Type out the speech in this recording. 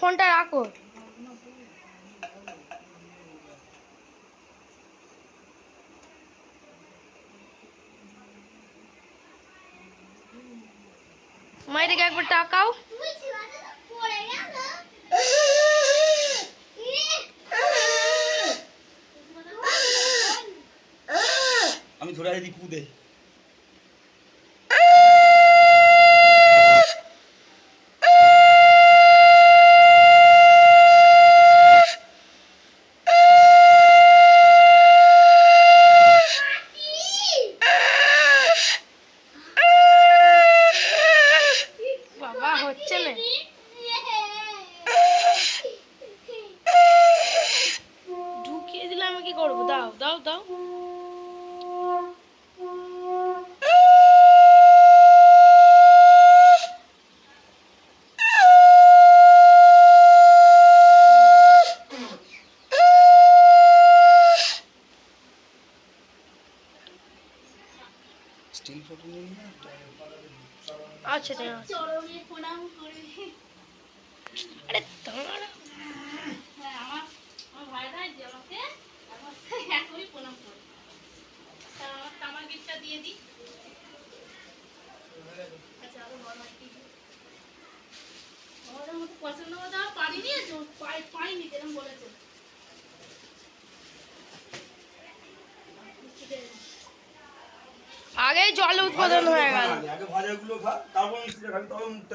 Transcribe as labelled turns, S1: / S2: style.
S1: ফোনটা রাখো। মাইদিকে একবার টাকাও
S2: আমি ধরে আছি কুদে।
S1: না ঢুকিয়ে দিলে আমি কি করব? দাও দাও দাও।
S2: স্টিল ফটো নিয়ে
S1: আচ্ছা ঠিক আছে।
S3: চরণে প্রণাম করে দিয়ে দিই। আচ্ছা আরও বড় একটি আমাদের মতো পছন্দ মতো তো পাই পাইনি যেরকম বলেছে।
S1: আগেই জল উৎপাদন হয়ে গেল।
S2: আগে ভাজাগুলো খা তারপর মিষ্টিটা খাবি তবে মুখটা